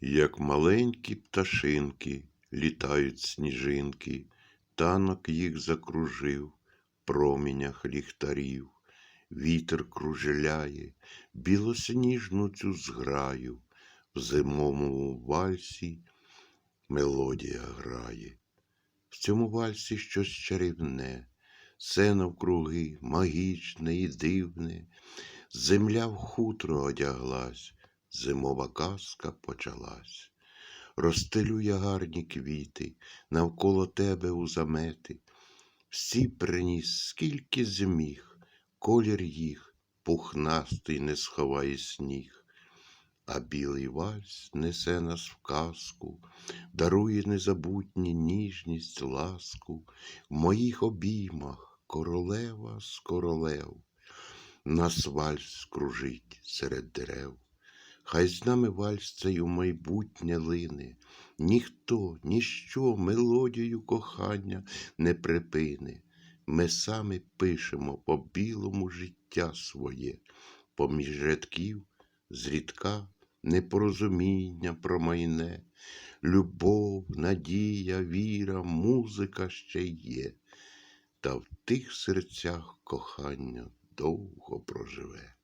Як маленькі пташинки літають сніжинки, танок їх закружив в промінях ліхтарів. Вітер кружеляє білосніжну цю зграю, в зимовому вальсі мелодія грає. В цьому вальсі щось чарівне, все навкруги магічне і дивне. Земля в хутро одяглась, зимова казка почалась. Розстелю я гарні квіти, навколо тебе у замети. Всі приніс, скільки зміг, колір їх пухнастий не сховає сніг. А білий вальс несе нас в казку, дарує незабутні ніжність, ласку, в моїх обіймах королева з королев. Нас вальс кружить серед дерев. Хай з нами вальс цей у майбутнє лине, ніхто, ніщо мелодію кохання не припине. Ми самі пишемо по білому життя своє, поміж рядків зрідка непорозуміння промайне, любов, надія, віра, музика ще є, та в тих серцях кохання довго проживе.